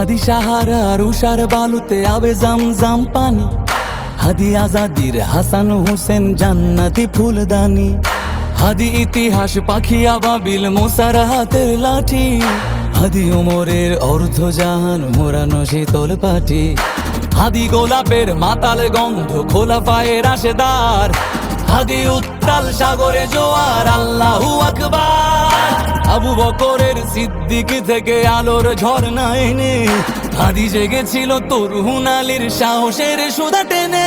হাদি সাহারার উষার বালুতে আবে জাম জাম পানি। হাদি আজাদির হাসান হোসেন জান্নাতি ফুলদানি। হাদি ইতিহাস পাখি আবাবিল মোসার হাতের লাঠি। হাদি ওমরের অর্ধ জাহান মোরানো শীতল পাটি। হাদি গোলাপের মাতাল গন্ধ খোলা পায়ের আশেদার হাদি উত্তাল সাগরে জোয়ার, আল্লাহু আকবার। আবু বকরের সিদ্দিক থেকে আলোর ঝর্ণা এনে, হাদি জেগেছিল তরুণ আলীর সাহসের সুদা টেনে।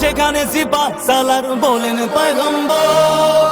সেখানে সিপা সালার বলেন পয়গম্বর।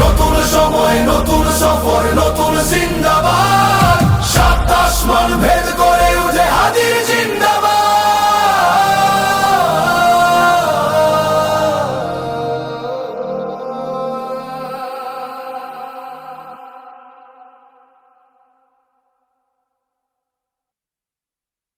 নতুন সময় নতুন সফর নতুন জিন্দাবাদ।